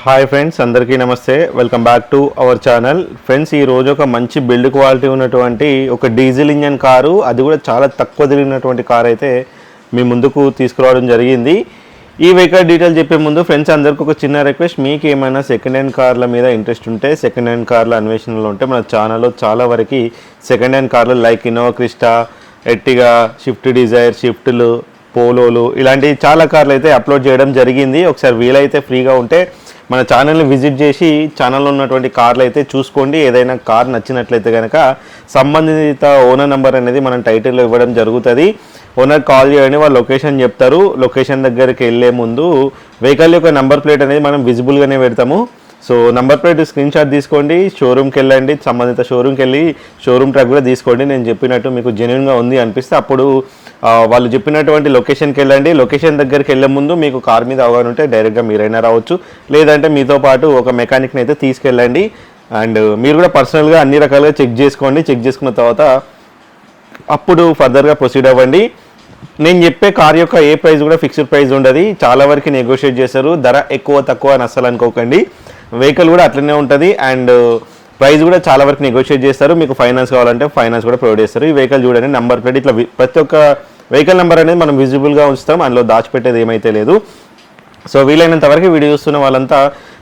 Hi friends అందరికీ నమస్తే. Welcome back to our channel. Friends ఈ రోజు ఒక మంచి బిల్డ్ క్వాలిటీ ఉన్నటువంటి ఒక డీజిల్ ఇంజన్ కారు. అది కూడా చాలా తక్కువ తిరిగినటువంటి కార్ అయితే మీ ముందుకు తీసుకురావడం జరిగింది. ఈ వెహికల్ డీటెయిల్ చెప్పే ముందు ఫ్రెండ్స్ అందరికీ ఒక చిన్న రిక్వెస్ట్ మీకు ఏమైనా సెకండ్ హ్యాండ్ కార్ల మీద ఇంట్రెస్ట్ ఉంటే సెకండ్ హ్యాండ్ కార్ల అన్వేషణలో ఉంటే మన ఛానల్లో చాలా వరకు సెకండ్ హ్యాండ్ కార్లు like Innova Crysta Ertiga Swift Dzire షిఫ్ట్లు పోలోలు ఇలాంటి చాలా కార్లు అయితే అప్లోడ్ చేయడం జరిగింది. ఒకసారి వీలైతే ఫ్రీగా ఉంటే మన ఛానల్ని విజిట్ చేసి ఛానల్లో ఉన్నటువంటి కార్లు అయితే చూసుకోండి. ఏదైనా కార్ నచ్చినట్లయితే కనుక సంబంధిత ఓనర్ నెంబర్ అనేది మనం టైటిల్లో ఇవ్వడం జరుగుతుంది. ఓనర్ కాల్ చేయండి వాళ్ళు లొకేషన్ చెప్తారు. లొకేషన్ దగ్గరికి వెళ్ళే ముందు వెహికల్ యొక్క నెంబర్ ప్లేట్ అనేది మనం విజిబుల్గానే పెడతాము. So number plate screenshot తీసుకోండి షోరూమ్కి వెళ్ళండి సంబంధిత షోరూమ్కి వెళ్ళి షోరూమ్ ట్రాక్ కూడా తీసుకోండి. నేను చెప్పినట్టు మీకు జెన్యున్గా ఉంది అనిపిస్తే అప్పుడు వాళ్ళు చెప్పినటువంటి లొకేషన్కి వెళ్ళండి. లొకేషన్ దగ్గరికి వెళ్ళే ముందు మీకు కార్ మీద అవగాహన ఉంటే డైరెక్ట్గా మీరైనా రావచ్చు. లేదంటే మీతో పాటు ఒక మెకానిక్ని అయితే తీసుకెళ్ళండి. అండ్ మీరు కూడా పర్సనల్గా అన్ని రకాలుగా చెక్ చేసుకోండి. చెక్ చేసుకున్న తర్వాత అప్పుడు ఫర్దర్గా ప్రొసీడ్ అవ్వండి. నేను చెప్పే కార్ యొక్క ఏ ప్రైస్ కూడా ఫిక్స్డ్ ప్రైస్ ఉండదు. చాలా వరకు నెగోషియేట్ చేస్తారు ధర ఎక్కువ తక్కువ అని అస్సలు అనుకోకండి. వెహికల్ కూడా అట్లనే ఉంటుంది అండ్ ప్రైస్ కూడా చాలా వరకు నెగోషియేట్ చేస్తారు. మీకు ఫైనాన్స్ కావాలంటే ఫైనాన్స్ కూడా ప్రొవైడ్ చేస్తారు. ఈ వెహికల్ చూడండి నెంబర్ ప్లేట్ ఇట్లా ప్రతి ఒక్క వెహికల్ నెంబర్ అనేది మనం విజిబుల్గా ఉంచుతాం. అందులో దాచిపెట్టేది ఏమైతే లేదు. సో వీలైనంత వరకు వీడియో చూస్తున్న వాళ్ళంతా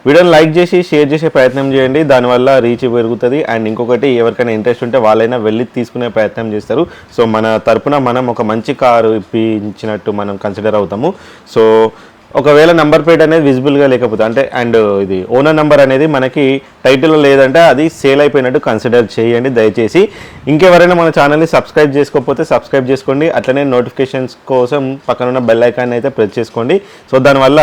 వీడియోని లైక్ చేసి షేర్ చేసే ప్రయత్నం చేయండి. దానివల్ల రీచ్ పెరుగుతుంది. అండ్ ఇంకొకటి ఎవరికైనా ఇంట్రెస్ట్ ఉంటే వాళ్ళైనా వెళ్ళి తీసుకునే ప్రయత్నం చేస్తారు. సో మన తరపున మనం ఒక మంచి కారు ఇప్పించినట్టు మనం కన్సిడర్ అవుతాము. సో ఒకవేళ నంబర్ ప్లేట్ అనేది విజిబుల్గా లేకపోతే అంటే అండ్ ఇది ఓనర్ నెంబర్ అనేది మనకి టైటిల్లో లేదంటే అది సేల్ అయిపోయినట్టు కన్సిడర్ చేయండి దయచేసి. ఇంకెవరైనా మన ఛానల్ని సబ్స్క్రైబ్ చేసుకోకపోతే సబ్స్క్రైబ్ చేసుకోండి. అట్లనే నోటిఫికేషన్స్ కోసం పక్కన ఉన్న బెల్ ఐకాన్ అయితే ప్రెస్ చేసుకోండి. సో దానివల్ల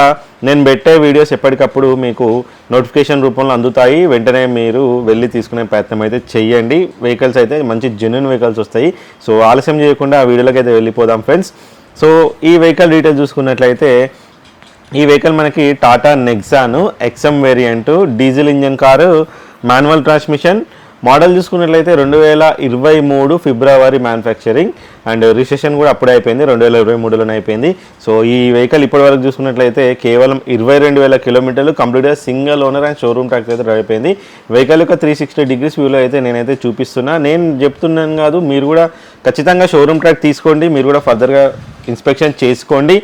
నేను పెట్టే వీడియోస్ ఎప్పటికప్పుడు మీకు నోటిఫికేషన్ రూపంలో అందుతాయి. వెంటనే మీరు వెళ్ళి తీసుకునే ప్రయత్నం అయితే చేయండి. వెహికల్స్ అయితే మంచి జెన్యున్ వెహికల్స్ వస్తాయి. సో ఆలస్యం చేయకుండా ఆ వీడియోలోకి అయితే వెళ్ళిపోదాం ఫ్రెండ్స్ సో ఈ వెహికల్ డీటెయిల్స్ చూసుకున్నట్లయితే ఈ వెహికల్ మనకి Tata Nexon XM variant diesel engine car manual transmission. Model చూసుకున్నట్లయితే రెండు వేల ఇరవై మూడు ఫిబ్రవరి మ్యానుఫ్యాక్చరింగ్ అండ్ రిజిస్ట్రేషన్ కూడా అప్పుడే అయిపోయింది రెండు వేల ఇరవై మూడులోనే అయిపోయింది. సో ఈ వెహికల్ ఇప్పటి వరకు చూసుకున్నట్లయితే కేవలం ఇరవై రెండు వేల కిలోమీటర్లు కంప్లీట్గా single owner and showroom track అయితే డ్రైవ్ అయిపోయింది. వెహికల్ యొక్క త్రీ సిక్స్టీ డిగ్రీస్ వ్యూలో అయితే నేనైతే చూపిస్తున్నా. నేను చెప్తున్నాను కాదు మీరు కూడా ఖచ్చితంగా షోరూమ్ ట్రాక్ తీసుకోండి మీరు కూడా ఫర్దర్గా ఇన్స్పెక్షన్ చేసుకోండి.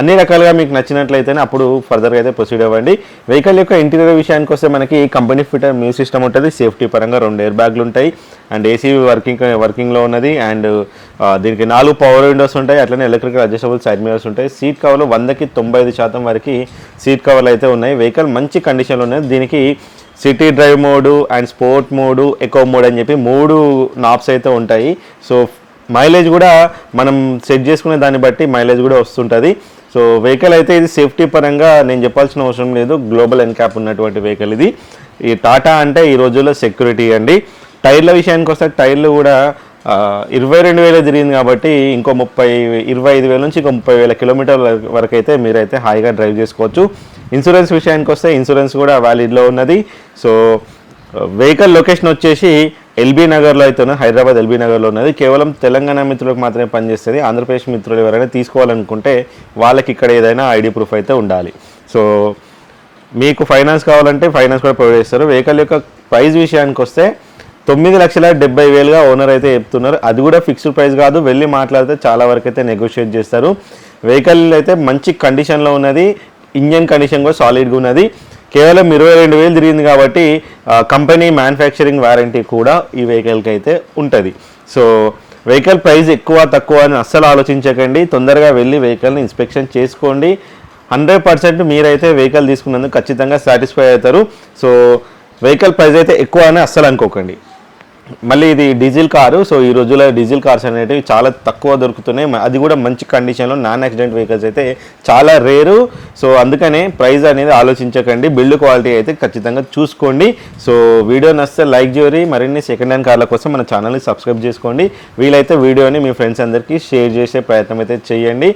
అన్ని రకాలుగా మీకు నచ్చినట్లయితేనే అప్పుడు ఫర్దర్గా అయితే ప్రొసీడ్ అవ్వండి. వెహికల్ యొక్క ఇంటీరియర్ విషయానికి వస్తే మనకి కంపెనీ ఫిటర్ మ్యూ సిస్టమ్ ఉంటుంది. సేఫ్టీ పరంగా రెండు ఎయిర్ బ్యాగ్లు ఉంటాయి. అండ్ ఏసీ వర్కింగ్ వర్కింగ్లో ఉన్నది. అండ్ దీనికి నాలుగు పవర్ విండోస్ ఉంటాయి. అట్లనే ఎలక్ట్రికల్ అడ్జస్టబుల్ సైడ్ మిరర్స్ ఉంటాయి. సీట్ కవర్లు వందకి తొంభై ఐదు శాతం వరకు సీట్ కవర్లు అయితే ఉన్నాయి. వెహికల్ మంచి కండిషన్లో ఉన్నాయి దీనికి city drive mode and sport mode eco mode అని చెప్పి మూడు నాప్స్ అయితే ఉంటాయి. సో మైలేజ్ కూడా మనం సెట్ చేసుకునే దాన్ని బట్టి మైలేజ్ కూడా వస్తుంటుంది. సో వెహికల్ అయితే ఇది సేఫ్టీ పరంగా నేను చెప్పాల్సిన అవసరం లేదు. గ్లోబల్ ఎన్క్యాప్ ఉన్నటువంటి వెహికల్ ఇది. ఈ టాటా అంటే ఈ రోజుల్లో సెక్యూరిటీ అండి. టైర్ల విషయానికి వస్తే టైర్లు కూడా ఇరవై రెండు వేలు తిరిగింది కాబట్టి ఇంకో ముప్పై ఇరవై ఐదు వేల నుంచి ఇంకో ముప్పై వేల కిలోమీటర్ల వరకు అయితే మీరైతే హాయిగా డ్రైవ్ చేసుకోవచ్చు. ఇన్సూరెన్స్ విషయానికి వస్తే ఇన్సూరెన్స్ కూడా వ్యాలిడ్లో ఉన్నది. సో వెహికల్ లొకేషన్ వచ్చేసి ఎల్బీ నగర్లో అయితే హైదరాబాద్ ఎల్బీ నగర్లో ఉన్నది. కేవలం తెలంగాణ మిత్రులకు మాత్రమే పనిచేస్తుంది. ఆంధ్రప్రదేశ్ మిత్రులు ఎవరైనా తీసుకోవాలనుకుంటే వాళ్ళకి ఇక్కడ ఏదైనా ఐడి ప్రూఫ్ అయితే ఉండాలి. సో మీకు ఫైనాన్స్ కావాలంటే ఫైనాన్స్ కూడా ప్రొవైడ్ చేస్తారు. వెహికల్ యొక్క ప్రైస్ విషయానికి వస్తే తొమ్మిది లక్షల డెబ్బై వేలుగా ఓనర్ అయితే చెప్తున్నారు. అది కూడా ఫిక్స్డ్ ప్రైస్ కాదు. వెళ్ళి మాట్లాడితే చాలా వరకు అయితే నెగోషియేట్ చేస్తారు. వెహికల్ అయితే మంచి కండిషన్లో ఉన్నది. ఇంజన్ కండిషన్ కూడా సాలిడ్గా ఉన్నది. కేవలం ఇరవై రెండు వేలు తిరిగింది కాబట్టి కంపెనీ మ్యానుఫ్యాక్చరింగ్ వారంటీ కూడా ఈ వెహికల్కి అయితే ఉంటుంది. సో వెహికల్ ప్రైస్ ఎక్కువ తక్కువ అని అస్సలు ఆలోచించకండి. తొందరగా వెళ్ళి వెహికల్ని ఇన్స్పెక్షన్ చేసుకోండి. హండ్రెడ్ పర్సెంట్ మీరైతే వెహికల్ తీసుకున్నందుకు ఖచ్చితంగా సాటిస్ఫై అవుతారు. సో వెహికల్ ప్రైస్ అయితే ఎక్కువ అని అస్సలు అనుకోకండి. మళ్ళీ ఇది డీజిల్ కారు సో ఈ రోజుల్లో డీజిల్ కార్స్ అనేటివి చాలా తక్కువ దొరుకుతున్నాయి. అది కూడా మంచి కండిషన్లో నాన్ యాక్సిడెంట్ వెహికల్స్ అయితే చాలా రేరు. సో అందుకనే ప్రైస్ అనేది ఆలోచించకండి. బిల్డ్ క్వాలిటీ అయితే ఖచ్చితంగా చూసుకోండి. సో వీడియో నచ్చితే లైక్ చేయరి మరిన్ని సెకండ్ హ్యాండ్ కార్ల కోసం మన ఛానల్ని సబ్స్క్రైబ్ చేసుకోండి. వీలైతే వీడియోని మీ ఫ్రెండ్స్ అందరికీ షేర్ చేసే ప్రయత్నం అయితే చేయండి.